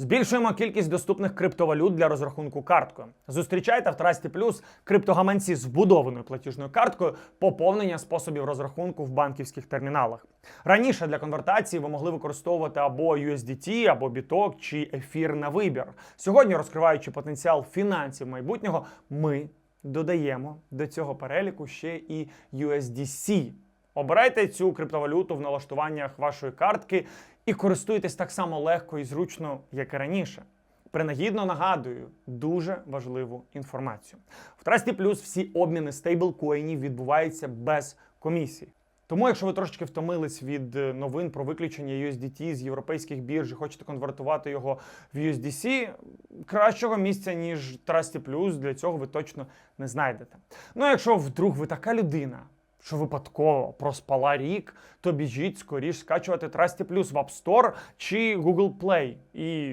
Збільшуємо кількість доступних криптовалют для розрахунку карткою. Зустрічайте в Трасті Плюс криптогаманці з вбудованою платіжною карткою поповнення способів розрахунку в банківських терміналах. Раніше для конвертації ви могли використовувати або USDT, або біток чи ефір на вибір. Сьогодні, розкриваючи потенціал фінансів майбутнього, ми додаємо до цього переліку ще і USDC. Обирайте цю криптовалюту в налаштуваннях вашої картки і користуйтесь так само легко і зручно, як і раніше. Принагідно нагадую дуже важливу інформацію. В Трасті Плюс всі обміни стейблкоїнів відбуваються без комісії. Тому, якщо ви трошечки втомились від е, новин про виключення USDT з європейських бірж і хочете конвертувати його в USDC, кращого місця, ніж Trusty Plus, для цього ви точно не знайдете. Ну, а якщо вдруг ви така людина, що випадково проспала рік, то біжіть скоріш скачувати Trusty Plus в App Store чи Google Play. І